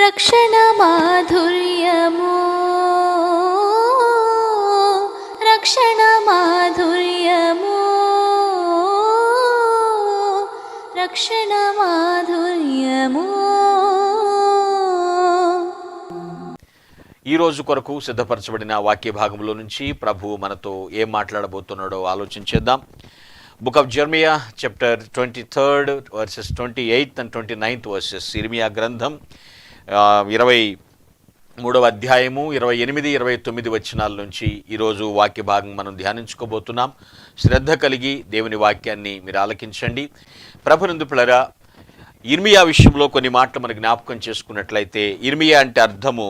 రక్షణ మాధుర్యము. రక్షణ మాధుర్యము. రక్షణ మాధుర్యము. ఈ రోజు కొరకు సిద్ధపరచబడిన వాక్య భాగంలో నుంచి ప్రభు మనతో ఏం మాట్లాడబోతున్నాడో ఆలోచించేద్దాం book of Jeremiah chapter twenty third verses twenty eighth and twenty ninth verses ఇర్మియా గ్రంథం. ఇరవై మూడవ అధ్యాయము ఇరవై ఎనిమిది ఇరవై తొమ్మిది వచనాల నుంచి ఈరోజు వాక్య భాగం మనం ధ్యానించుకోబోతున్నాం. శ్రద్ధ కలిగి దేవుని వాక్యాన్ని మీరు ఆలకించండి. ప్రభునందుపులరా ఇర్మియా విషయంలో కొన్ని మాటలు మనకు జ్ఞాపకం చేసుకున్నట్లయితే ఇర్మియా అంటే అర్థము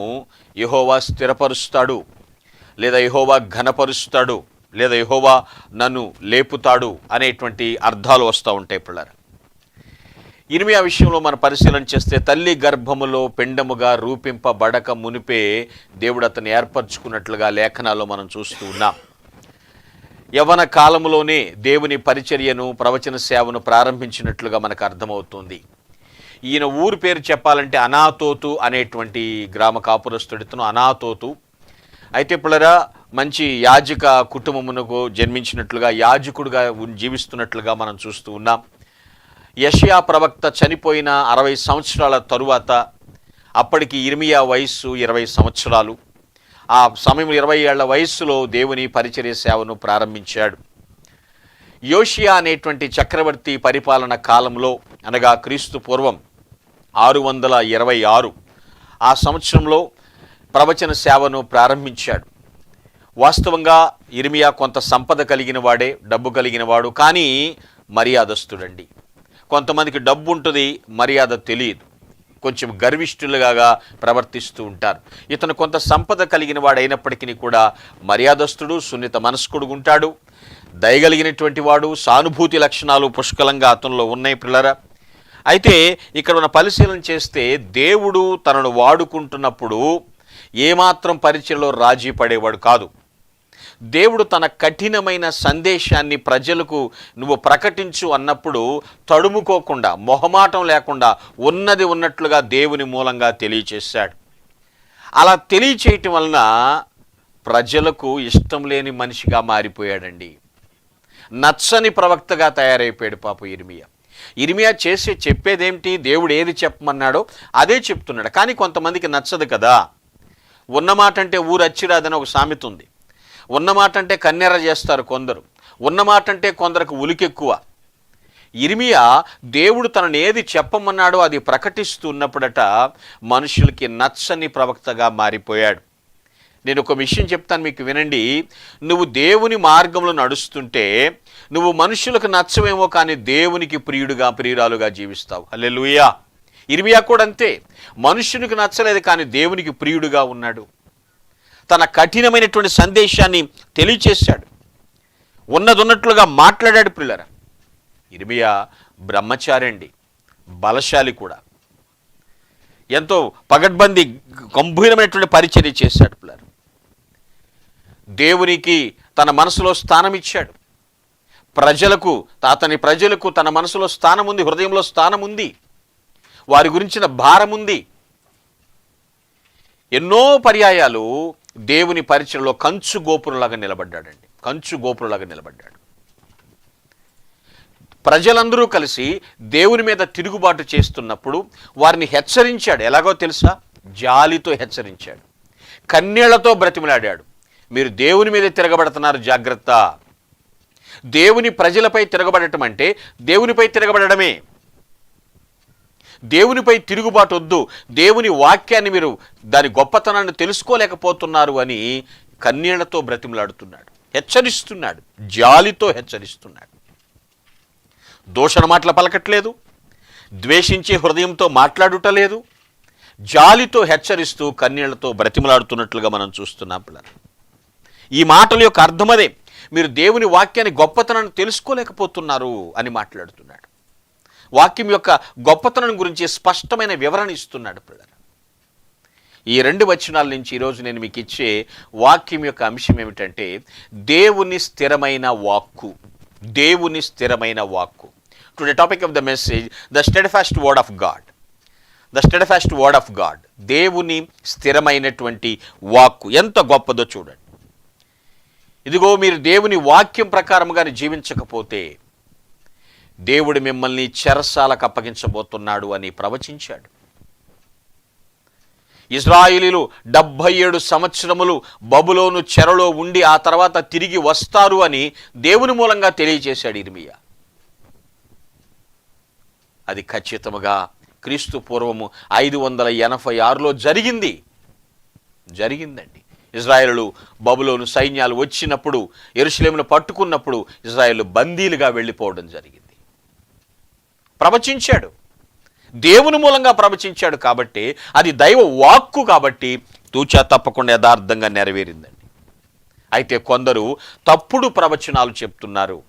యహోవా స్థిరపరుస్తాడు లేదా యహోవా ఘనపరుస్తాడు లేదా యహోవా నన్ను లేపుతాడు అనేటువంటి అర్థాలు వస్తూ ఉంటాయి పిల్లలు ఇర్మియా విషయంలో మనం పరిశీలన చేస్తే తల్లి గర్భములో పిండముగా రూపింపబడక మునిపే దేవుడు అతను ఏర్పరచుకున్నట్లుగా లేఖనాల్లో మనం చూస్తూ ఉన్నాం. యవన కాలములోనే దేవుని పరిచర్యను ప్రవచన సేవను ప్రారంభించినట్లుగా మనకు అర్థమవుతుంది. ఈయన ఊరు పేరు చెప్పాలంటే అనాతోతు అనేటువంటి గ్రామ కాపురస్తుడితను అనాతోతు. అయితే పిల్లరా మంచి యాజక కుటుంబమునకు జన్మించినట్లుగా యాజకుడుగా జీవిస్తున్నట్లుగా మనం చూస్తూ ఉన్నాం. యషయా ప్రవక్త చనిపోయిన అరవై సంవత్సరాల తరువాత అప్పటికి ఇర్మియా వయస్సు ఇరవై సంవత్సరాలు. ఆ సమయంలో ఇరవై ఏళ్ళ వయస్సులో దేవుని పరిచర్య సేవను ప్రారంభించాడు. యోషియా అనేటువంటి చక్రవర్తి పరిపాలన కాలంలో అనగా క్రీస్తు పూర్వం ఆరు వందల ఇరవై ఆరు ఆ సంవత్సరంలో ప్రవచన సేవను ప్రారంభించాడు. వాస్తవంగా ఇర్మియా కొంత సంపద కలిగిన వాడే డబ్బు కలిగిన వాడు కానీ మర్యాదస్తుడండి. కొంతమందికి డబ్బు ఉంటుంది మర్యాద తెలియదు కొంచెం గర్విష్ఠులుగా ప్రవర్తిస్తూ ఉంటారు. ఇతను కొంత సంపద కలిగిన వాడు అయినప్పటికీ కూడా మర్యాదస్తుడు సున్నిత మనస్కుడు ఉంటాడు. దయగలిగినటువంటి వాడు సానుభూతి లక్షణాలు పుష్కలంగా అతనిలో ఉన్నాయి పిల్లరా అయితే ఇక్కడ ఉన్న పరిశీలన చేస్తే దేవుడు తనను వాడుకుంటున్నప్పుడు ఏమాత్రం పరిచయలో రాజీ పడేవాడు కాదు. దేవుడు తన కఠినమైన సందేశాన్ని ప్రజలకు నువ్వు ప్రకటించు అన్నప్పుడు తడుముకోకుండా మొహమాటం లేకుండా ఉన్నది ఉన్నట్లుగా దేవుని మూలంగా తెలియచేశాడు. అలా తెలియచేయటం వలన ప్రజలకు ఇష్టం లేని మనిషిగా మారిపోయాడండి. నచ్చని ప్రవక్తగా తయారైపోయాడు పాప ఇర్మియా. ఇర్మియా చేసే చెప్పేదేమిటి? దేవుడు ఏది చెప్పమన్నాడో అదే చెప్తున్నాడు. కానీ కొంతమందికి నచ్చదు కదా. ఉన్నమాట అంటే ఊరు అచ్చిరాదని ఒక సామెత ఉంది. ఉన్నమాట అంటే కన్నెర చేస్తారు కొందరు. ఉన్నమాట అంటే కొందరికి ఉలికెక్కువ. ఇర్మియా దేవుడు తనని ఏది చెప్పమన్నాడో అది ప్రకటిస్తున్నప్పుడట మనుషులకి నచ్చని ప్రవక్తగా మారిపోయాడు. నేను ఒక విషయం చెప్తాను మీకు వినండి. నువ్వు దేవుని మార్గంలో నడుస్తుంటే నువ్వు మనుషులకు నచ్చవేమో కానీ దేవునికి ప్రియుడుగా ప్రియురాలుగా జీవిస్తావు. హల్లెలూయా. ఇర్మియా కూడా అంతే. మనుషునికి నచ్చలేదు కానీ దేవునికి ప్రియుడుగా ఉన్నాడు. తన కఠినమైనటువంటి సందేశాన్ని తెలియచేశాడు. ఉన్నదున్నట్లుగా మాట్లాడాడు పిల్లర. ఇర్మియా బ్రహ్మచారండి బలశాలి కూడా. ఎంతో పగడ్బందీ గంభీరమైనటువంటి పరిచర్య చేశాడు పిల్లలు దేవునికి తన మనసులో స్థానం ఇచ్చాడు. ప్రజలకు అతని ప్రజలకు తన మనసులో స్థానం ఉంది హృదయంలో స్థానం ఉంది వారి గురించిన భారం ఉంది ఎన్నో పర్యాయాలు దేవుని పరిచయంలో కంచు గోపురంలాగా నిలబడ్డాడండి. కంచు గోపురంలాగా నిలబడ్డాడు. ప్రజలందరూ కలిసి దేవుని మీద తిరుగుబాటు చేస్తున్నప్పుడు వారిని హెచ్చరించాడు. ఎలాగో తెలుసా? జాలితో హెచ్చరించాడు. కన్నీళ్ళతో బ్రతిమలాడాడు. మీరు దేవుని మీద తిరగబడుతున్నారు జాగ్రత్త. దేవుని ప్రజలపై తిరగబడటం అంటే దేవునిపై తిరగబడమే దేవునిపై తిరుగుబాటు వద్దు. దేవుని వాక్యాన్ని మీరు దాని గొప్పతనాన్ని తెలుసుకోలేకపోతున్నారు అని కన్నీళ్ళతో బ్రతిమలాడుతున్నాడు. హెచ్చరిస్తున్నాడు. జాలితో హెచ్చరిస్తున్నాడు. దూషణ మాటలు పలకట్లేదు. ద్వేషించే హృదయంతో మాట్లాడుటలేదు జాలితో హెచ్చరిస్తూ కన్నీళ్ళతో బ్రతిమలాడుతున్నట్లుగా మనం చూస్తున్నాం పిల్లలు. ఈ మాటల యొక్క అర్థమదే మీరు దేవుని వాక్యాన్ని గొప్పతనాన్ని తెలుసుకోలేకపోతున్నారు అని మాట్లాడుతున్నాడు. వాక్యం యొక్క గొప్పతనం గురించి స్పష్టమైన వివరణ ఇస్తున్నాడు పిల్లలు. ఈ రెండు వచనాల నుంచి ఈరోజు నేను మీకు ఇచ్చే వాక్యం యొక్క అంశం ఏమిటంటే దేవుని స్థిరమైన వాక్కు. దేవుని స్థిరమైన వాక్కు. To topic of the message the steadfast word of God the steadfast word of God దేవుని స్థిరమైనటువంటి వాక్కు. ఎంత గొప్పదో చూడండి. ఇదిగో మీరు దేవుని వాక్యం ప్రకారముగానే జీవించకపోతే దేవుడు మిమ్మల్ని చెరసాలకు అప్పగించబోతున్నాడు అని ప్రవచించాడు. ఇజ్రాయిలీలు డెబ్భై ఏడు సంవత్సరములు బబులోను చెరలో ఉండి ఆ తర్వాత తిరిగి వస్తారు అని దేవుని మూలంగా తెలియజేశాడు ఇర్మియా. అది ఖచ్చితముగా క్రీస్తు పూర్వము ఐదు వందల ఎనభై ఆరులో జరిగింది. జరిగిందండి. ఇజ్రాయేలు బబులోను సైన్యాలు వచ్చినప్పుడు ఎరుసలేమును పట్టుకున్నప్పుడు ఇజ్రాయేల్ బందీలుగా వెళ్ళిపోవడం జరిగింది. ప్రవచించాడు. దేవుని మూలంగా ప్రవచించాడు కాబట్టి అది దైవ వాక్కు కాబట్టి తూచా తప్పకుండా యథార్థంగా నెరవేరిందండి. అయితే కొందరు తప్పుడు ప్రవచనాలు చెప్తున్నారు.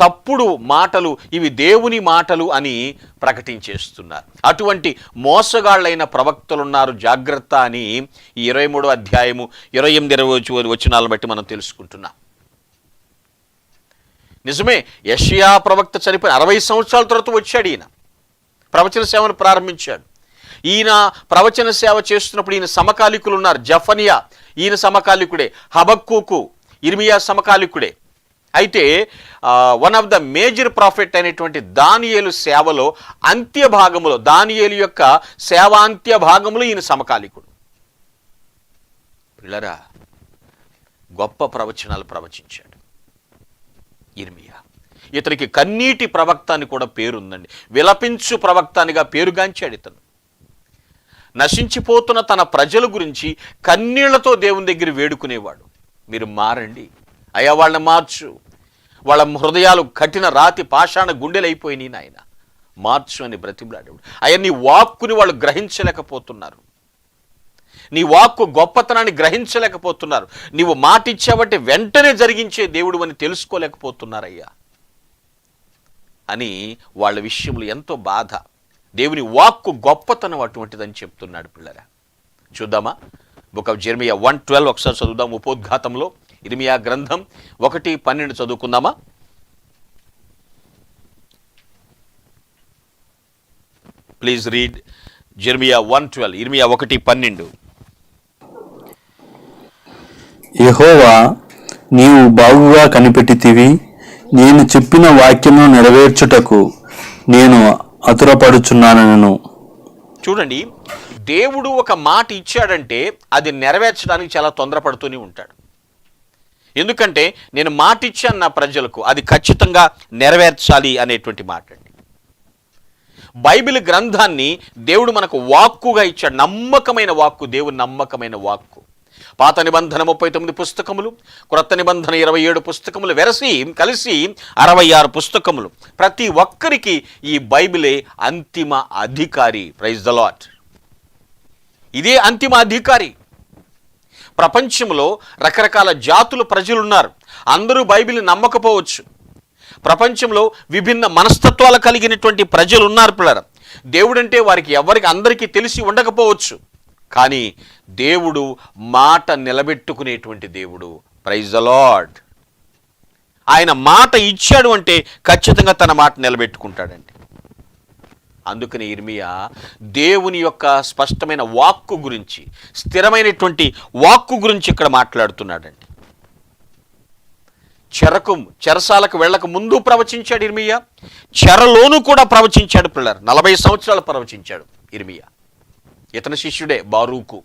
తప్పుడు మాటలు ఇవి దేవుని మాటలు అని ప్రకటించేస్తున్నారు. అటువంటి మోసగాళ్ళైన ప్రవక్తలున్నారు జాగ్రత్త అని ఈ ఇరవై మూడో అధ్యాయము ఇరవై ఎనిమిది ఇరవై వచనాలను బట్టి మనం తెలుసుకుంటున్నాం. నిజమే యషియా ప్రవక్త చనిపోయిన అరవై సంవత్సరాల తర్వాత వచ్చాడు ఈయన. ప్రవచన సేవను ప్రారంభించాడు. ఈయన ప్రవచన సేవ చేస్తున్నప్పుడు ఈయన సమకాలికులు ఉన్నారు. జఫనియా ఈయన సమకాలికుడే. హబక్కుకు ఇర్మియా సమకాలికుడే. అయితే one of the major prophet అయినటువంటి దానియేలు సేవలో అంత్య భాగములో దానియేలు యొక్క సేవాంత్య భాగములో ఈయన సమకాలికుడు. పిల్లరా గొప్ప ప్రవచనాలు ప్రవచించాడు. ఇర్మియా. ఇతనికి కన్నీటి ప్రవక్త అని కూడా పేరుందండి. విలపించు ప్రవక్త అనిగా పేరుగాంచాడు ఇతను. నశించిపోతున్న తన ప్రజల గురించి కన్నీళ్ళతో దేవుని దగ్గర వేడుకునేవాడు. మీరు మారండి. అయ్యా వాళ్ళని మార్చు. వాళ్ళ హృదయాలు కఠిన రాతి పాషాణ గుండెలైపోయినాయి నాయన. మార్చు అని బ్రతిమలాడేవాడు. అయ్యా నీ వాక్కుని వాళ్ళు గ్రహించలేకపోతున్నారు. నీ వాక్కు గొప్పతనాన్ని గ్రహించలేకపోతున్నారు. నీవు మాట ఇచ్చావంటే వెంటనే జరిగించే దేవుడు అని తెలుసుకోలేకపోతున్నారయ్యా. అని వాళ్ళ విషయంలో ఎంతో బాధ. దేవుని వాక్కు గొప్పతనం అటువంటిదని చెప్తున్నాడు పిల్లరా. చూద్దామా? Book of Jeremiah one twelve ఒకసారి చదువుదాం ఉపోద్ఘాతంలో. ఇర్మియా గ్రంథం ఒకటి పన్నెండు చదువుకుందామా? Please read Jeremiah one twelve ఇర్మియా ఒకటి పన్నెండు. యహోవా నీవు బాగుగా కనిపెట్టితివి. నేను చెప్పిన వాక్యమును నెరవేర్చుటకు నేను అతురపడుచున్నానను చూడండి దేవుడు ఒక మాట ఇచ్చాడంటే అది నెరవేర్చడానికి చాలా తొందరపడుతూనే ఉంటాడు. ఎందుకంటే నేను మాట ఇచ్చాను నా ప్రజలకు అది ఖచ్చితంగా నెరవేర్చాలి అనేటువంటి మాట అండి. బైబిల్ గ్రంథాన్ని దేవుడు మనకు వాక్కుగా ఇచ్చాడు నమ్మకమైన వాక్కు దేవుడు నమ్మకమైన వాక్కు. పాత నిబంధన ముప్పై తొమ్మిది పుస్తకములు క్రొత్త నిబంధన ఇరవై ఏడు పుస్తకములు వెరసి కలిసి అరవై ఆరు పుస్తకములు. ప్రతి ఒక్కరికి ఈ బైబిలే అంతిమ అధికారి. ప్రైజ్ ద లాట్ ఇదే అంతిమ అధికారి. ప్రపంచంలో రకరకాల జాతుల ప్రజలున్నారు. అందరూ బైబిల్ నమ్మకపోవచ్చు. ప్రపంచంలో విభిన్న మనస్తత్వాలు కలిగినటువంటి ప్రజలు ఉన్నారు పిల్లర. దేవుడంటే వారికి ఎవరికి అందరికీ తెలిసి ఉండకపోవచ్చు. కానీ దేవుడు మాట నిలబెట్టుకునేటువంటి దేవుడు. ప్రైజ్ ద లార్డ్ ఆయన మాట ఇచ్చాడు అంటే ఖచ్చితంగా తన మాట నిలబెట్టుకుంటాడండి. అందుకని ఇర్మియా దేవుని యొక్క స్పష్టమైన వాక్కు గురించి స్థిరమైనటువంటి వాక్కు గురించి ఇక్కడ మాట్లాడుతున్నాడండి. చెరకు చెరసాలకు వెళ్ళక ముందు ప్రవచించాడు ఇర్మియా చెరలోను కూడా ప్రవచించాడు పిల్లర్. నలభై సంవత్సరాలు ప్రవచించాడు ఇర్మియా ఇతని శిష్యుడే బారూకు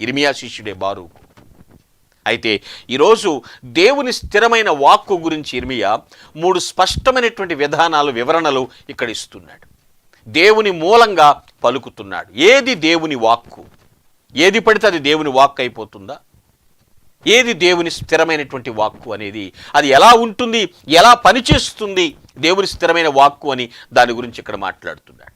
ఇర్మియా శిష్యుడే బారూకు. అయితే ఈరోజు దేవుని స్థిరమైన వాక్కు గురించి ఇర్మియా మూడు స్పష్టమైనటువంటి విధానాలు వివరణలు ఇక్కడ ఇస్తున్నాడు. దేవుని మూలంగా పలుకుతున్నాడు. ఏది దేవుని వాక్కు? ఏది పడితే అది దేవుని వాక్కు అయిపోతుందా? ఏది దేవుని స్థిరమైనటువంటి వాక్కు అనేది? అది ఎలా ఉంటుంది? ఎలా పనిచేస్తుంది? దేవుని స్థిరమైన వాక్కు అని దాని గురించి ఇక్కడ మాట్లాడుతున్నాడు.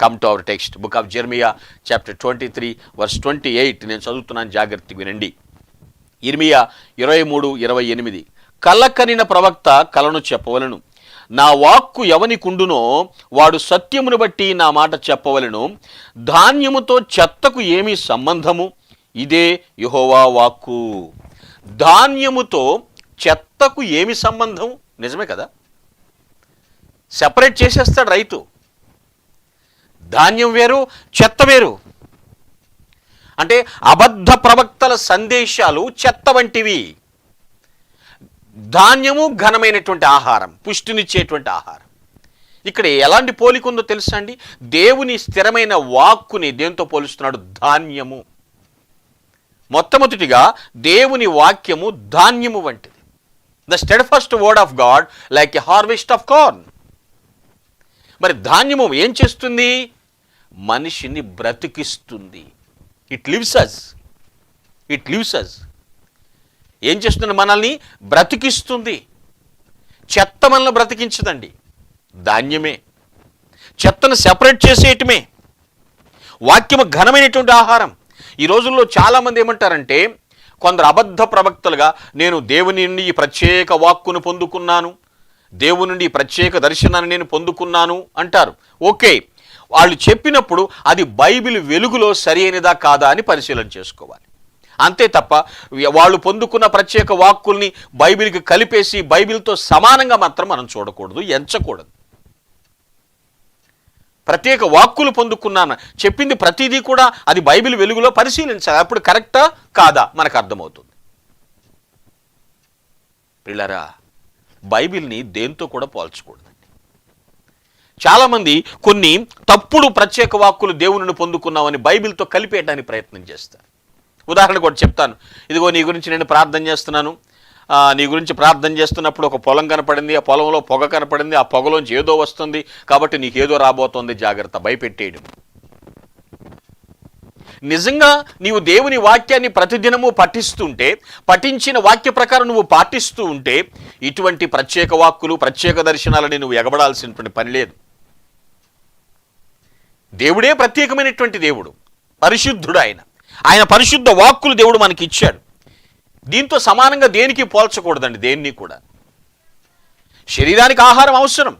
Come to our text book of Jeremiah chapter twenty three verse twenty eight నేను చదువుతున్నాను జాగ్రత్త వినండి. ఇర్మియా ఇరవై మూడు ఇరవై ఎనిమిది. కలకనిన ప్రవక్త కలను చెప్పవలను. నా వాక్కు ఎవనికుండునో వాడు సత్యమును బట్టి నా మాట చెప్పవలను. ధాన్యముతో చెత్తకు ఏమి సంబంధము? ఇదే యెహోవా వాక్కు. ధాన్యముతో చెత్తకు ఏమి సంబంధం? నిజమే కదా? సెపరేట్ చేసేస్తాడు రైతు. ధాన్యం వేరు చెత్త వేరు. అంటే అబద్ధ ప్రవక్తల సందేశాలు చెత్త వంటివి. ధాన్యము ఘనమైనటువంటి ఆహారం పుష్టినిచ్చేటువంటి ఆహారం. ఇక్కడ ఎలాంటి పోలిక ఉందో తెలుసా అండి? దేవుని స్థిరమైన వాక్కుని దేంతో పోలుస్తున్నాడు? ధాన్యము. మొట్టమొదటిగా దేవుని వాక్యము ధాన్యము వంటిది. The steadfast word of God like a harvest of corn మరి ధాన్యము ఏం చేస్తుంది? మనిషిని బ్రతికిస్తుంది. It lives us it lives us ఏం చేస్తుంది మనల్ని? బ్రతికిస్తుంది. చెత్త మనల్ని బ్రతికించదండి. ధాన్యమే. చెత్తను సెపరేట్ చేసేయటమే. వాక్యము ఘనమైనటువంటి ఆహారం. ఈ రోజుల్లో చాలామంది ఏమంటారంటే కొందరు అబద్ధ ప్రవక్తలుగా నేను దేవుని నుండి ఈ ప్రత్యేక వాక్కును పొందుకున్నాను. దేవుని నుండి ఈ ప్రత్యేక దర్శనాన్ని నేను పొందుకున్నాను అంటారు. ఓకే వాళ్ళు చెప్పినప్పుడు అది బైబిల్ వెలుగులో సరి అయినదా కాదా అని పరిశీలన చేసుకోవాలి. అంతే తప్ప వాళ్ళు పొందుకున్న ప్రత్యేక వాక్కుల్ని బైబిల్కి కలిపేసి బైబిల్తో సమానంగా మాత్రం మనం చూడకూడదు ఎంచకూడదు. ప్రత్యేక వాక్కులు పొందుకున్నాను చెప్పింది ప్రతిదీ కూడా అది బైబిల్ వెలుగులో పరిశీలించాలి. అప్పుడు కరెక్టా కాదా? మనకు అర్థమవుతుంది. పిల్లరా బైబిల్ని దేంతో కూడా పోల్చకూడదు. చాలామంది కొన్ని తప్పుడు ప్రత్యేక వాక్కులు దేవుని పొందుకున్నామని బైబిల్తో కలిపేయడానికి ప్రయత్నం చేస్తారు. ఉదాహరణ కూడా చెప్తాను. ఇదిగో నీ గురించి నేను ప్రార్థన చేస్తున్నాను. నీ గురించి ప్రార్థన చేస్తున్నప్పుడు ఒక పొలం కనపడింది ఆ పొలంలో పొగ కనపడింది ఆ పొగలోంచి ఏదో వస్తుంది కాబట్టి నీకు ఏదో రాబోతోంది జాగ్రత్త భయపెట్టేయడం. నిజంగా నీవు దేవుని వాక్యాన్ని ప్రతిదినము పఠిస్తుంటే పఠించిన వాక్య ప్రకారం నువ్వు పాటిస్తూ ఉంటే ఇటువంటి ప్రత్యేక వాక్కులు ప్రత్యేక దర్శనాలని నువ్వు ఎగబడాల్సినటువంటి పని లేదు. దేవుడే ప్రత్యేకమైనటువంటి దేవుడు. పరిశుద్ధుడు ఆయన. ఆయన పరిశుద్ధ వాక్కులు దేవుడు మనకి ఇచ్చాడు దీంతో సమానంగా దేనికి పోల్చకూడదండి? దేన్ని కూడా. శరీరానికి ఆహారం అవసరం.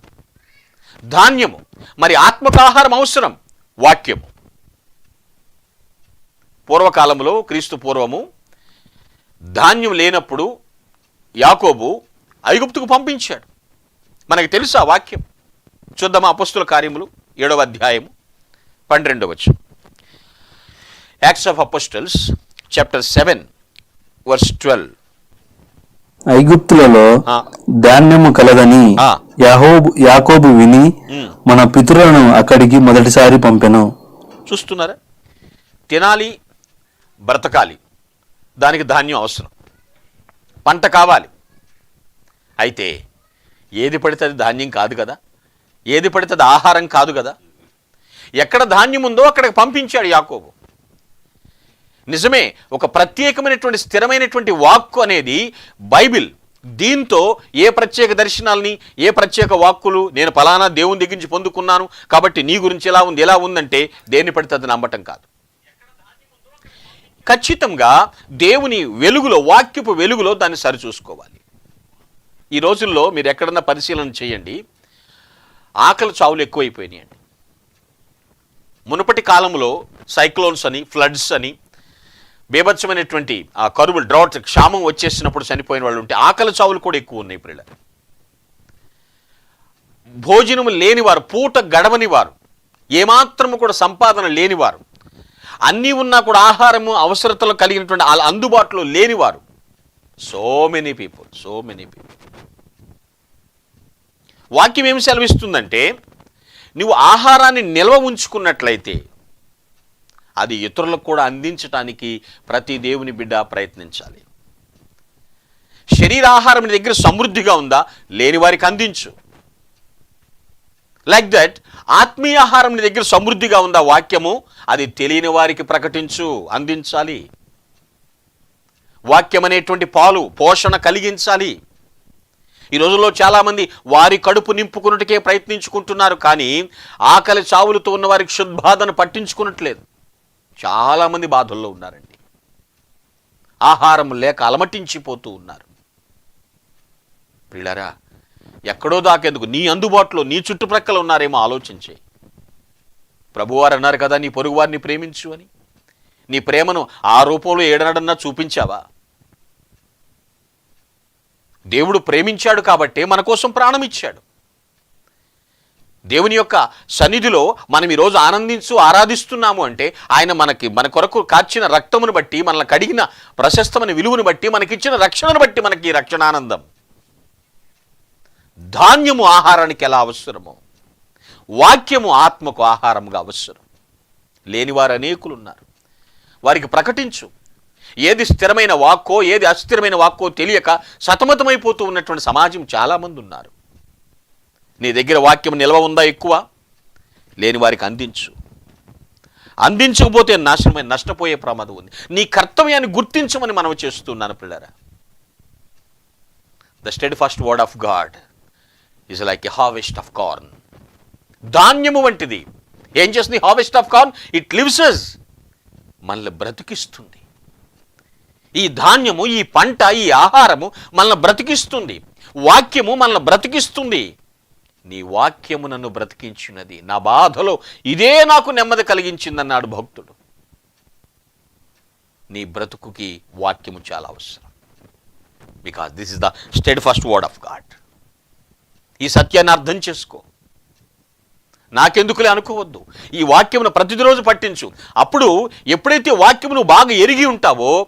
ధాన్యము. మరి ఆత్మకు ఆహారం అవసరం. వాక్యము. పూర్వకాలంలో క్రీస్తు పూర్వము ధాన్యం లేనప్పుడు యాకోబు ఐగుప్తుకు పంపించాడు. మనకి తెలుసు ఆ వాక్యం? చూద్దామా అపస్తుల కార్యములు? ఏడవ అధ్యాయము. పన్నెండవ వచ్చు Acts of Apostles chapter seven verse twelve ఐగుప్తులలో. ధాన్యము కలదని. యాహోబు యాకోబు విని. మన పితరులను అక్కడికి మొదటిసారి పంపెను. చూస్తున్నారా? తినాలి బ్రతకాలి. దానికి ధాన్యం అవసరం. పంట కావాలి. అయితే ఏది పడితే అది ధాన్యం కాదు కదా? ఏది పడితే అది ఆహారం కాదు కదా? ఎక్కడ ధాన్యం ఉందో అక్కడికి పంపించాడు యాకోబు. నిజమే ఒక ప్రత్యేకమైనటువంటి స్థిరమైనటువంటి వాక్కు అనేది బైబిల్. దీంతో ఏ ప్రత్యేక దర్శనాల్ని ఏ ప్రత్యేక వాక్కులు నేను ఫలానా దేవుని దగ్గర నుంచి పొందుకున్నాను కాబట్టి నీ గురించి ఎలా ఉంది ఎలా ఉందంటే దేన్ని పడితే అది నమ్మటం కాదు. ఖచ్చితంగా దేవుని వెలుగులో వాక్యపు వెలుగులో దాన్ని సరిచూసుకోవాలి. ఈ రోజుల్లో మీరు ఎక్కడన్నా పరిశీలన చేయండి ఆకలి చావులు ఎక్కువైపోయినాయండి. మునుపటి కాలంలో సైక్లోన్స్ అని ఫ్లడ్స్ అని బీభత్సమైనటువంటి ఆ కరువులు డ్రాట్ క్షామం వచ్చేసినప్పుడు చనిపోయిన వాళ్ళు ఉంటే ఆకలి చావులు కూడా ఎక్కువ ఉన్నాయి ఇప్పుడు భోజనం భోజనము లేనివారు పూట గడవని వారు ఏమాత్రము కూడా సంపాదన లేనివారు అన్నీ ఉన్నా కూడా ఆహారము అవసరతలు కలిగినటువంటి వాళ్ళ అందుబాటులో లేనివారు. So many people so many people. వాక్యం ఏమి సెలవిస్తుందంటే నువ్వు ఆహారాన్ని నిల్వ ఉంచుకున్నట్లయితే అది ఇతరులకు కూడా అందించటానికి ప్రతి దేవుని బిడ్డ ప్రయత్నించాలి. శరీరాహారం నీ దగ్గర సమృద్ధిగా ఉందా? లేని వారికి అందించు. లైక్ దట్ ఆత్మీయ ఆహారం నీ దగ్గర సమృద్ధిగా ఉందా వాక్యము? అది తెలియని వారికి ప్రకటించు అందించాలి. వాక్యం అనేటువంటి పాలు పోషణ కలిగించాలి. ఈ రోజుల్లో చాలామంది వారి కడుపు నింపుకున్నట్టుకే ప్రయత్నించుకుంటున్నారు కానీ ఆకలి చావులతో ఉన్న వారికి క్షుద్బాధను పట్టించుకున్నట్లేదు. చాలామంది బాధల్లో ఉన్నారండి. ఆహారం లేక అలమటించిపోతూ ఉన్నారు. పిల్లరా ఎక్కడో దాకేందుకు నీ అందుబాటులో నీ చుట్టుప్రక్కల ఉన్నారేమో ఆలోచించే. ప్రభువారు అన్నారు కదా నీ పొరుగువారిని ప్రేమించు అని. నీ ప్రేమను ఆ రూపంలో ఏడనడన్నా చూపించావా? దేవుడు ప్రేమించాడు కాబట్టే మన కోసం ప్రాణం ఇచ్చాడు దేవుని యొక్క సన్నిధిలో మనం ఈరోజు ఆనందించు ఆరాధిస్తున్నాము అంటే ఆయన మనకి మన కొరకు కార్చిన రక్తమును బట్టి మనల్ని కడిగిన ప్రశస్తమైన విలువను బట్టి మనకిచ్చిన రక్షణను బట్టి మనకి ఈ రక్షణానందం. ధాన్యము ఆహారానికి ఎలా అవసరమో వాక్యము ఆత్మకు ఆహారముగా అవసరం. లేనివారు అనేకులు ఉన్నారు వారికి ప్రకటించు. ఏది స్థిరమైన వాక్కో ఏది అస్థిరమైన వాక్కో తెలియక సతమతమైపోతూ ఉన్నటువంటి సమాజం చాలామంది ఉన్నారు నీ దగ్గర వాక్యం నిల్వ ఉందా ఎక్కువ? లేని వారికి అందించు. అందించకపోతే నాశనమై నష్టపోయే ప్రమాదం ఉంది. నీ కర్తవ్యాన్ని గుర్తించమని మనం చేస్తున్నాను పిల్లరా. The steadfast word of God is like a harvest of corn ధాన్యము వంటిది. ఏం చేస్తుంది? Harvest of corn it lives మనల్ని బ్రతికిస్తుంది. ఈ ధాన్యము ఈ పంట ఈ ఆహారము మనల్ని బ్రతికిస్తుంది. వాక్యము మనల్ని బ్రతికిస్తుంది. నీ వాక్యము నన్ను బ్రతికించినది. నా బాధలో ఇదే నాకు నెమ్మది కలిగించిందన్నాడు భక్తుడు. నీ బ్రతుకుకి వాక్యము చాలా అవసరం. Because this is the steadfast word of God ఈ సత్యాన్ని అర్థం చేసుకో. నాకెందుకులే అనుకోవద్దు. ఈ వాక్యమును ప్రతిరోజు పట్టించు అప్పుడు ఎప్పుడైతే వాక్యము నువ్వు బాగా ఎరిగి ఉంటావో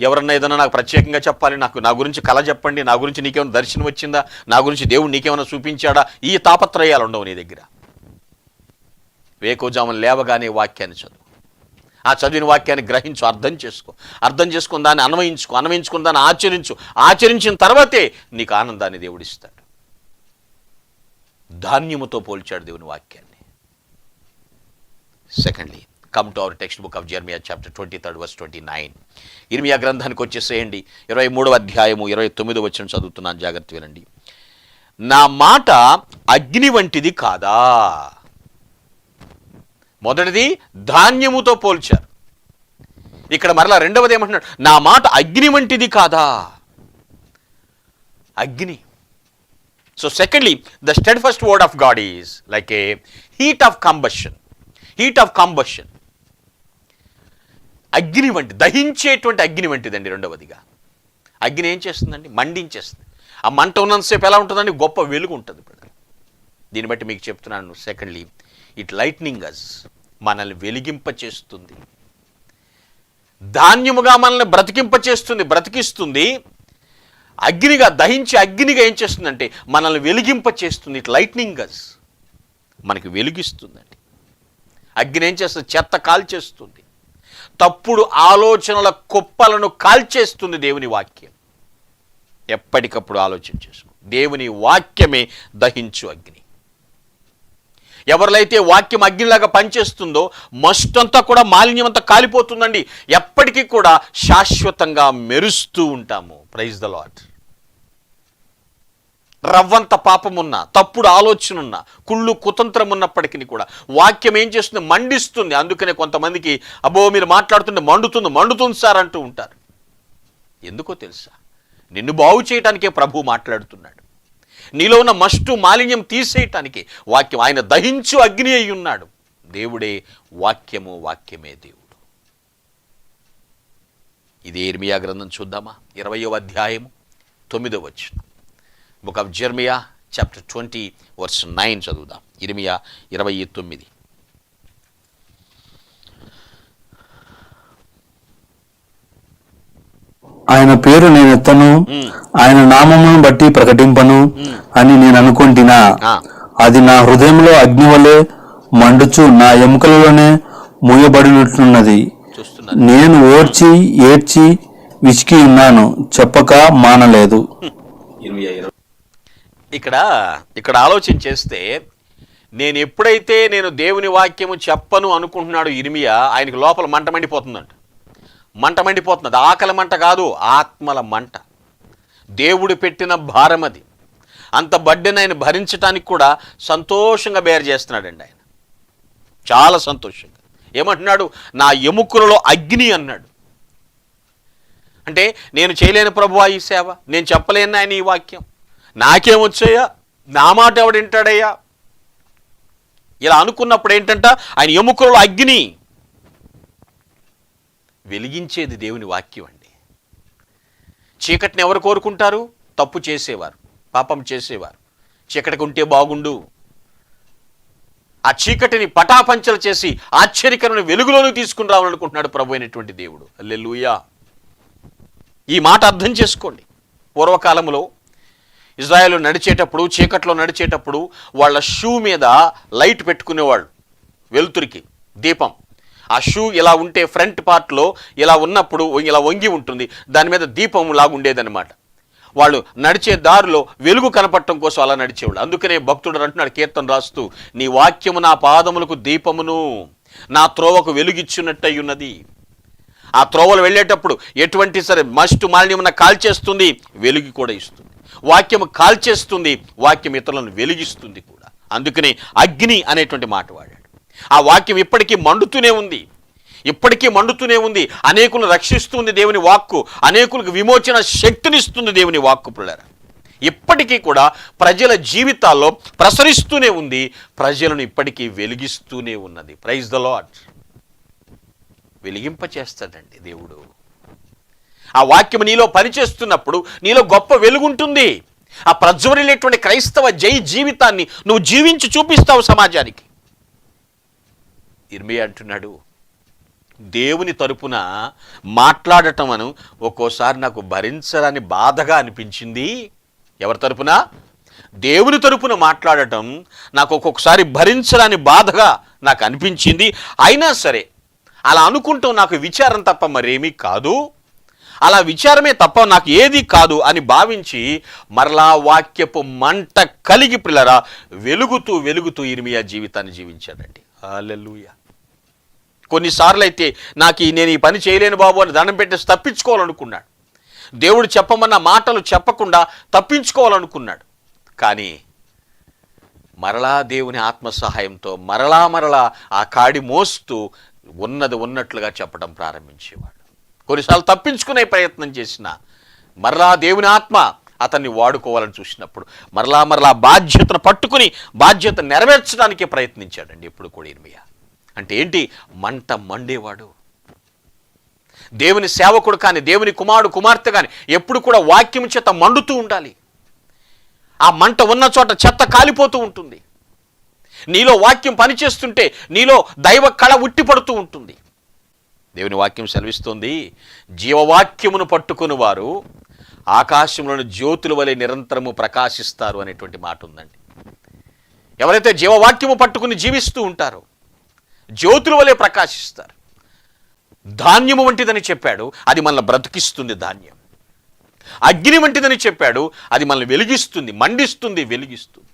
ఎవరన్నా ఏదన్నా నాకు ప్రత్యేకంగా చెప్పాలి నాకు నా గురించి కళ చెప్పండి నా గురించి నీకేమైనా దర్శనం వచ్చిందా నా గురించి దేవుడు నీకేమైనా చూపించాడా ఈ తాపత్రయాలు ఉండవు నీ దగ్గర. వేకోజామున లేవగానే వాక్యాన్ని చదువు. ఆ చదివిన వాక్యాన్ని గ్రహించు అర్థం చేసుకో. అర్థం చేసుకుని దాన్ని అన్వయించుకో అన్వయించుకుని దాన్ని ఆచరించు. ఆచరించిన తర్వాతే నీకు ఆనందాన్ని దేవుడిస్తాడు ధాన్యముతో పోల్చాడు దేవుని వాక్యాన్ని. Secondly come to our text book of Jeremiah chapter twenty third verse twenty nine ఇర్మియా గ్రంథానికి వచ్చేసేయండి. ఇరవై మూడవ అధ్యాయము ఇరవై తొమ్మిదో వచ్చిన చదువుతున్నాను. జాగ్రత్త వినండి. నా మాట అగ్ని వంటిది కాదా? మొదటిది ధాన్యముతో పోల్చారు. ఇక్కడ మరలా రెండవది ఏమంటున్నాడు? నా మాట అగ్ని వంటిది కాదా? అగ్ని. So secondly the steadfast word of God is like a heat of combustion heat of combustion అగ్ని వంటి దహించేటువంటి అగ్ని వంటిదండి రెండవదిగా. అగ్ని ఏం చేస్తుందండి? మండించేస్తుంది. ఆ మంట ఉన్నంతసేపు ఎలా ఉంటుందండి? గొప్ప వెలుగు ఉంటుంది ఇప్పుడు. దీన్ని బట్టి మీకు చెప్తున్నాను సెకండ్లీ. ఇట్ లైట్నింగ్ అస్ మనల్ని వెలిగింప చేస్తుంది ధాన్యముగా మనల్ని బ్రతికింప చేస్తుంది బ్రతికిస్తుంది. అగ్నిగా దహించి అగ్నిగా ఏం చేస్తుందంటే మనల్ని వెలిగింప చేస్తుంది ఇట్ లైట్నింగ్ గజ్ మనకి వెలిగిస్తుందండి. అగ్ని ఏం చేస్తుంది? చెత్త కాల్చేస్తుంది. తప్పుడు ఆలోచనల కుప్పలను కాల్చేస్తుంది దేవుని వాక్యం. ఎప్పటికప్పుడు ఆలోచన చేసుకో. దేవుని వాక్యమే దహించు అగ్ని. ఎవరిలైతే వాక్యం అగ్నిలాగా పనిచేస్తుందో మస్తంతా కూడా మాలిన్యం అంతా కాలిపోతుందండి. ఎప్పటికీ కూడా శాశ్వతంగా మెరుస్తూ ఉంటాము. ప్రైజ్ ద లాట్ రవ్వంత పాపమున్న తప్పుడు ఆలోచన ఉన్న కుళ్ళు కుతంత్రం ఉన్నప్పటికీ కూడా వాక్యం ఏం చేస్తుంది? మండిస్తుంది. అందుకనే కొంతమందికి అబ్బో మీరు మాట్లాడుతుంటే మండుతుంది మండుతుంది సార్ అంటూ ఉంటారు. ఎందుకో తెలుసా? నిన్ను బాగు చేయటానికే ప్రభు మాట్లాడుతున్నాడు. నీలో ఉన్న మస్టు మాలిన్యం తీసేయటానికి వాక్యం ఆయన దహించు అగ్ని అయి ఉన్నాడు. దేవుడే వాక్యము వాక్యమే దేవుడు. ఇది ఏర్మియా గ్రంథం చూద్దామా? ఇరవయో అధ్యాయము తొమ్మిదో వచ్చిన book of Jeremiah chapter twenty verse nine చదువుదాం. ఇర్మియా ఇరవై తొమ్మిది. ఆయన పేరు నేను ఎత్తను ఆయన నామమును బట్టి ప్రకటింపను అని నేను అనుకుంటున్నా. అది నా హృదయంలో అగ్ని వలె మండుచు నా ఎముకలలోనే మూయబడినట్లున్నది నేను ఓర్చి ఏడ్చి విసికి ఉన్నాను చెప్పక మానలేదు. ఇక్కడ ఇక్కడ ఆలోచన చేస్తే నేను ఎప్పుడైతే నేను దేవుని వాక్యము చెప్పను అనుకుంటున్నాడు ఇరిమియా ఆయనకి లోపల మంట మండిపోతుందంట. మంట మండిపోతున్నది ఆకలి మంట కాదు ఆత్మల మంట. దేవుడు పెట్టిన భారం అది. అంత బడ్డెని ఆయన భరించడానికి కూడా సంతోషంగా బేర చేస్తున్నాడండి ఆయన. చాలా సంతోషంగా. ఏమంటున్నాడు? నా ఎముకలలో అగ్ని అన్నాడు. అంటే నేను చేయలేను ప్రభువా ఈ సేవ? నేను చెప్పలేను ఆయన ఈ వాక్యం. నాకేమొచ్చాయా నా మాట ఎవడు వింటాడయ్యా? ఇలా అనుకున్నప్పుడు ఏంటంట? ఆయన ఎముకలలో అగ్ని. వెలిగించేది దేవుని వాక్యం అండి. చీకటిని ఎవరు కోరుకుంటారు? తప్పు చేసేవారు. పాపం చేసేవారు. చీకటికి ఉంటే బాగుండు. ఆ చీకటిని పటాపంచలు చేసి ఆశ్చర్యకరమైన వెలుగులోకి తీసుకుని రావాలనుకుంటున్నాడు ప్రభు అయినటువంటి దేవుడు. అల్లెలుయా ఈ మాట అర్థం చేసుకోండి. పూర్వకాలంలో ఇజ్రాయెల్ నడిచేటప్పుడు చీకట్లో నడిచేటప్పుడు వాళ్ళ షూ మీద లైట్ పెట్టుకునేవాళ్ళు వెలుతురికి దీపం. ఆ షూ ఇలా ఉంటే ఫ్రంట్ పార్ట్లో ఇలా ఉన్నప్పుడు ఇలా వంగి ఉంటుంది. దాని మీద దీపం లాగుండేదనమాట వాళ్ళు నడిచే దారిలో వెలుగు కనపడటం కోసం అలా నడిచేవాళ్ళు. అందుకనే భక్తుడు అంటున్నాడు కీర్తన రాస్తూ నీ వాక్యము నా పాదములకు దీపమును నా త్రోవకు వెలుగిచ్చున్నట్టయి ఉన్నది. ఆ త్రోవలు వెళ్ళేటప్పుడు ఎటువంటి సరే మస్ట్ మాలిన్యమున కాల్చేస్తుంది వెలుగు కూడా ఇస్తుంది. వాక్యము కాల్చేస్తుంది వాక్యం ఇతరులను వెలిగిస్తుంది కూడా. అందుకని అగ్ని అనేటువంటి మాట వాడాడు. ఆ వాక్యం ఇప్పటికీ మండుతూనే ఉంది. ఇప్పటికీ మండుతూనే ఉంది. అనేకులను రక్షిస్తుంది దేవుని వాక్కు. అనేకులకు విమోచన శక్తినిస్తుంది దేవుని వాక్కు పిల్లరా. ఇప్పటికీ కూడా ప్రజల జీవితాల్లో ప్రసరిస్తూనే ఉంది. ప్రజలను ఇప్పటికీ వెలిగిస్తూనే ఉన్నది. ప్రైజ్ ద లాట్ వెలిగింపచేస్తాడండి దేవుడు. ఆ వాక్యం నీలో పనిచేస్తున్నప్పుడు నీలో గొప్ప వెలుగుంటుంది. ఆ ప్రజ్వరిలేటువంటి క్రైస్తవ జై జీవితాన్ని నువ్వు జీవించి చూపిస్తావు సమాజానికి. ఇర్మి అంటున్నాడు దేవుని తరపున మాట్లాడటం అను ఒక్కోసారి నాకు భరించరాని బాధగా అనిపించింది. ఎవరి తరపున? దేవుని తరపున మాట్లాడటం నాకు ఒక్కొక్కసారి భరించరాని బాధగా నాకు అనిపించింది. అయినా సరే అలా అనుకుంటాం నాకు విచారం తప్ప మరేమీ కాదు. అలా విచారమే తప్ప నాకు ఏది కాదు అని భావించి మరలా వాక్యపు మంట కలిగి పిల్లరా వెలుగుతూ వెలుగుతూ ఇర్మియా జీవితాన్ని జీవించాడండి. హల్లెలూయా. కొన్నిసార్లు అయితే నాకు ఈ- నేను ఈ పని చేయలేను బాబు అని దండం పెట్టేసి తప్పించుకోవాలనుకున్నాడు. దేవుడు చెప్పమన్న మాటలు చెప్పకుండా తప్పించుకోవాలనుకున్నాడు. కానీ మరలా దేవుని ఆత్మ సహాయంతో మరలా మరలా ఆ కాడి మోస్తూ ఉన్నది ఉన్నట్లుగా చెప్పడం ప్రారంభించేవాడు. కొన్నిసార్లు తప్పించుకునే ప్రయత్నం చేసిన మరలా దేవుని ఆత్మ అతన్ని వాడుకోవాలని చూసినప్పుడు మరలా మరలా బాధ్యతను పట్టుకుని బాధ్యత నెరవేర్చడానికి ప్రయత్నించాడండి ఎప్పుడు కూడా ఇర్మియ. అంటే ఏంటి? మంట మండేవాడు. దేవుని సేవకుడు కానీ దేవుని కుమారుడు కుమార్తె కానీ ఎప్పుడు కూడా వాక్యం చేత మండుతూ ఉండాలి. ఆ మంట ఉన్న చోట చెత్త కాలిపోతూ ఉంటుంది. నీలో వాక్యం పనిచేస్తుంటే నీలో దైవ కళ ఉట్టిపడుతూ ఉంటుంది. దేవుని వాక్యం సెలవిస్తుంది. జీవవాక్యమును పట్టుకుని వారు ఆకాశంలోని జ్యోతుల వలె నిరంతరము ప్రకాశిస్తారు అనేటువంటి మాట ఉందండి ఎవరైతే జీవవాక్యము పట్టుకుని జీవిస్తూ ఉంటారో జ్యోతుల వలె ప్రకాశిస్తారు. ధాన్యము వంటిదని చెప్పాడు అది మనల్ని బ్రతికిస్తుంది ధాన్యం. అగ్ని వంటిదని చెప్పాడు అది మనల్ని వెలిగిస్తుంది మండిస్తుంది వెలిగిస్తుంది.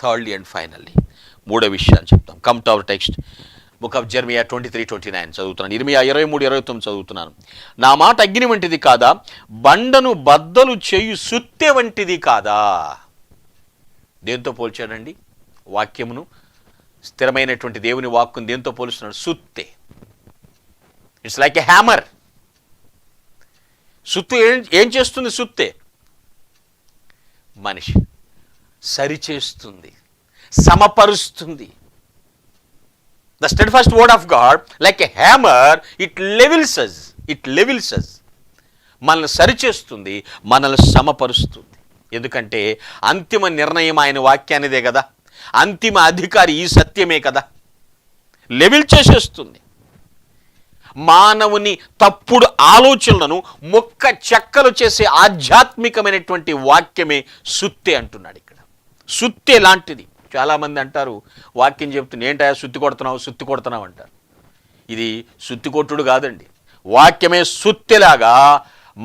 థర్డ్లీ అండ్ ఫైనల్లీ మూడో విషయాలు చెప్తాం. Come to our text. Book of Jeremiah twenty three twenty nine చదువుతున్నాను. ఇరవై ఇరవై మూడు ఇరవై తొమ్మిది చదువుతున్నాను. నా మాట అగ్ని వంటిది కాదా? బండను బద్దలు చేయు సుత్తె వంటిది కాదా? దేంతో పోల్చాడండి? వాక్యమును స్థిరమైనటువంటి దేవుని వాక్కును దేంతో పోలుస్తున్నాడు? సుత్తె. ఇట్స్ లైక్ ఎ హ్యామర్ సుత్తు ఏం ఏం చేస్తుంది సుత్తె? మనిషి సరిచేస్తుంది సమపరుస్తుంది. The steadfast word of God like a hammer it levels us it levels us మనల్ని సరిచేస్తుంది మనల్ని సమపరుస్తుంది. ఎందుకంటే అంతిమ నిర్ణయం ఆయన వాక్యానిదే కదా. అంతిమ అధికారి ఈ సత్యమే కదా. లెవిల్ చేసేస్తుంది. మానవుని తప్పుడు ఆలోచనలను మొక్క చెక్కలు చేసే ఆధ్యాత్మికమైనటువంటి వాక్యమే సుత్తే అంటున్నాడు ఇక్కడ. సుత్తే లాంటిది. చాలామంది అంటారు వాక్యం చెప్తుంది ఏంటయా సుత్తి కొడుతున్నావు సుత్తి కొడుతున్నావు అంటారు. ఇది సుత్తి కొట్టుడు కాదండి. వాక్యమే సుత్తెలాగా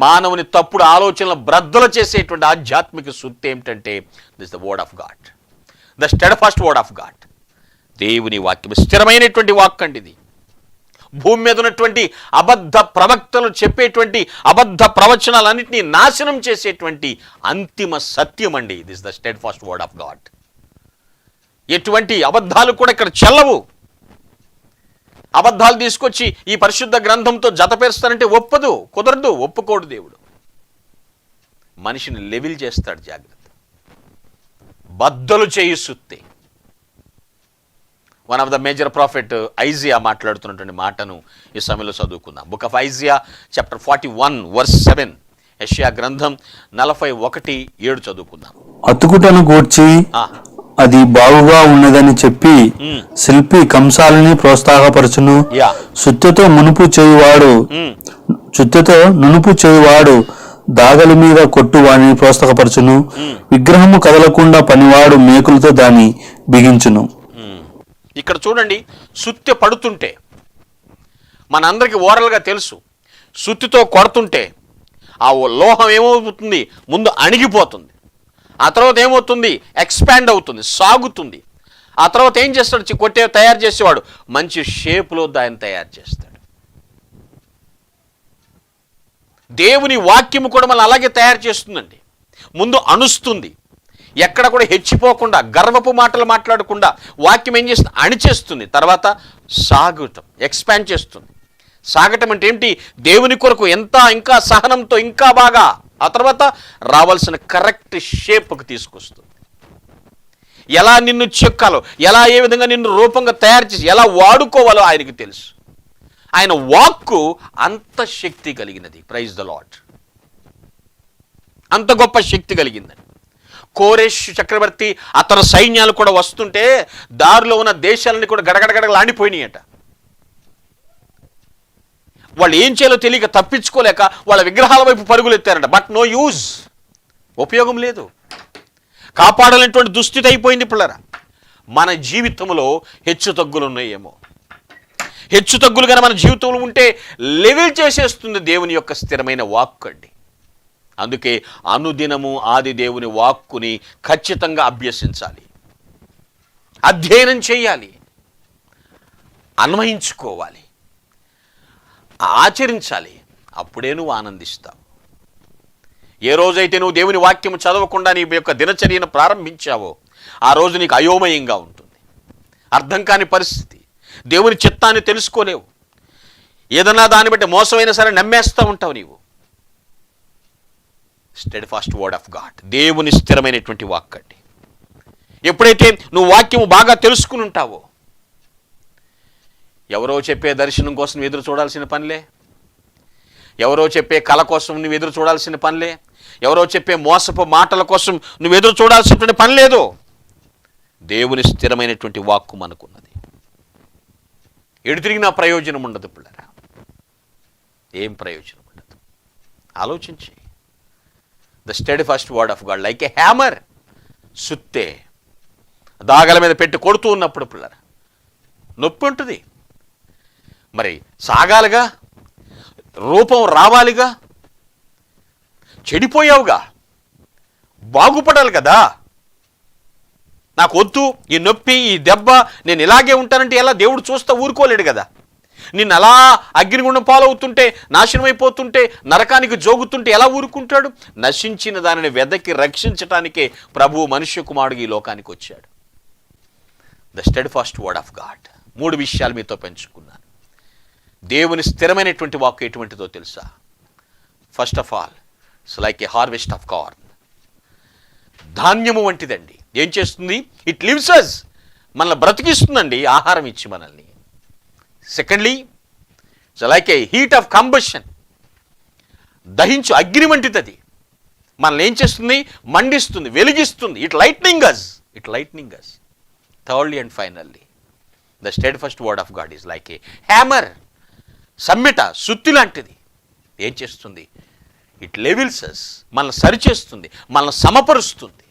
మానవుని తప్పుడు ఆలోచనలు బ్రద్దలు చేసేటువంటి ఆధ్యాత్మిక సుత్తి ఏమిటంటే this the word of God the steadfast word of God దేవుని వాక్యం స్థిరమైనటువంటి వాక్ అండి ఇది. భూమి మీద ఉన్నటువంటి అబద్ధ ప్రవక్తలు చెప్పేటువంటి అబద్ధ ప్రవచనాలన్నింటినీ నాశనం చేసేటువంటి అంతిమ సత్యం అండి this the steadfast word of God ఎటువంటి అబద్ధాలు కూడా ఇక్కడ చెల్లవు. అబద్ధాలు తీసుకొచ్చి ఈ పరిశుద్ధ గ్రంథంతో జతపేరుస్తానంటే ఒప్పదు కుదరదు ఒప్పుకోడు దేవుడు. మనిషిని లెవిల్ చేస్తాడు జాగ్రత్త. బద్దలు చేయి సుత్తే. One of the major prophet Isaiah మాట్లాడుతున్నటువంటి మాటను ఈ సమయంలో చదువుకుందాం. Book of Isaiah chapter forty one verse seven యష్యా గ్రంథం నలభై ఒకటి ఏడు చదువుకుందాం. అతుకుటను గూర్చి అది బాగుగా ఉన్నదని చెప్పి. శిల్పి కంసాలని ప్రోత్సాహపరచును. సుత్తెతో మునుపు చేయువాడు మ్మ్. చుత్తెతో నునుపు చేయువాడు దాగలి మీద కొట్టు వాడిని ప్రోత్సాహపరచును. విగ్రహము కదలకుండా పనివాడు మేకులతో దాన్ని బిగించును. ఇక్కడ చూడండి సుత్తె పడుతుంటే మనందరికీ ఓరల్గా తెలుసు సుత్తితో కొడుతుంటే ఆ లోహం ఏమవుతుంది? ముందు అణిగిపోతుంది. ఆ తర్వాత ఏమవుతుంది? ఎక్స్పాండ్ అవుతుంది సాగుతుంది. ఆ తర్వాత ఏం చేస్తాడు? చి- కొట్టే తయారు చేసేవాడు. మంచి షేప్లో దాన్ని తయారు చేస్తాడు. దేవుని వాక్యము కూడా మనం అలాగే తయారు చేస్తుందండి. ముందు అణుస్తుంది. ఎక్కడ కూడా హెచ్చిపోకుండా గర్వపు మాటలు మాట్లాడకుండా వాక్యం ఏం చేస్తుంది? అణిచేస్తుంది. తర్వాత సాగుతాం ఎక్స్పాండ్ చేస్తుంది. సాగటం అంటే ఏంటి దేవుని కొరకు ఎంత ఇంకా సహనంతో ఇంకా బాగా ఆ తర్వాత రావాల్సిన కరెక్ట్ షేప్కి తీసుకొస్తుంది. ఎలా నిన్ను చెక్కాలో ఎలా ఏ విధంగా నిన్ను రూపంగా తయారు చేసి ఎలా వాడుకోవాలో ఆయనకి తెలుసు. ఆయన వాక్కు అంత శక్తి కలిగినది. ప్రైజ్ ద లాడ్ అంత గొప్ప శక్తి కలిగిందని. కోరేష్ చక్రవర్తి అతని సైన్యాలు కూడా వస్తుంటే దారిలో ఉన్న దేశాలని కూడా గడగడగడలాండిపోయినాయట వాళ్ళు ఏం చేయాలో తెలియక తప్పించుకోలేక వాళ్ళ విగ్రహాల వైపు పరుగులు ఎత్తారట బట్ నో యూజ్ ఉపయోగం లేదు. కాపాడాలనేటువంటి దుస్థితి అయిపోయింది పిల్లరా. మన జీవితంలో హెచ్చు తగ్గులు ఉన్నాయేమో. హెచ్చు తగ్గులు కనుక మన జీవితంలో ఉంటే లెవెల్ చేసేస్తుంది దేవుని యొక్క స్థిరమైన వాక్కు అండి. అందుకే అనుదినము ఆది దేవుని వాక్కుని ఖచ్చితంగా అభ్యసించాలి. అధ్యయనం చేయాలి. అన్వయించుకోవాలి. ఆచరించాలి. అప్పుడే నువ్వు ఆనందిస్తావు. ఏ రోజైతే నువ్వు దేవుని వాక్యం చదవకుండా నీ యొక్క దినచర్యను ప్రారంభించావో ఆ రోజు నీకు అయోమయంగా ఉంటుంది. అర్థం కాని పరిస్థితి. దేవుని చిత్తాన్ని తెలుసుకోలేవు. ఏదన్నా దాన్ని బట్టి మోసమైనా సరే నమ్మేస్తూ ఉంటావు నీవు. Steadfast word of God దేవుని స్థిరమైనటువంటి వాక్ అండి ఎప్పుడైతే నువ్వు వాక్యము బాగా తెలుసుకుని ఉంటావో ఎవరో చెప్పే దర్శనం కోసం నువ్వు ఎదురు చూడాల్సిన పనిలే? ఎవరో చెప్పే కళ కోసం నువ్వు ఎదురు చూడాల్సిన పనిలే? ఎవరో చెప్పే మోసపు మాటల కోసం నువ్వు ఎదురు చూడాల్సినటువంటి పని లేదు. దేవుని స్థిరమైనటువంటి వాక్కు మనకున్నది. ఎడు తిరిగినా ప్రయోజనం ఉండదు పిల్లరా. ఏం ప్రయోజనం ఉండదు. ఆలోచించి. The steadfast word of God like a hammer సుత్తే దాగల మీద పెట్టి కొడుతూ ఉన్నప్పుడు పిల్లరా నొప్పి ఉంటుంది. మరి సాగాలిగా? రూపం రావాలిగా? చెడిపోయావుగా? బాగుపడాలి కదా? నాకు వద్దు ఈ నొప్పి ఈ దెబ్బ నేను ఇలాగే ఉంటానంటే ఎలా దేవుడు చూస్తా ఊరుకోలేడు కదా? నిన్ను అలా అగ్నిగుండం పాలవుతుంటే నాశనం అయిపోతుంటే నరకానికి జోగుతుంటే ఎలా ఊరుకుంటాడు? నశించిన దానిని వెదకి రక్షించటానికే ప్రభు మనుష్య కుమారుడు ఈ లోకానికి వచ్చాడు. The steadfast word of God మూడు విషయాలు మీతో పెంచుకున్నాను. దేవుని స్థిరమైనటువంటి వాక్ ఎటువంటిదో తెలుసా? First of all it's like a harvest of corn ధాన్యము వంటిదండి. ఏం చేస్తుంది? ఇట్ లివ్స్ అస్ మనల్ని బ్రతికిస్తుందండి ఆహారం ఇచ్చి మనల్ని. Secondly it's like a heat of combustion దహించు అగ్ని వంటిది మనల్ని ఏం చేస్తుంది? మండిస్తుంది వెలిగిస్తుంది. It lightning us it lightning us thirdly and finally the steadfast word of God is like a hammer సమ్మెట సుత్తి లాంటిది. ఏం చేస్తుంది? ఇట్ లెవిల్సస్ మనల్ని సరిచేస్తుంది. మనల్ని సమపరుస్తుంది.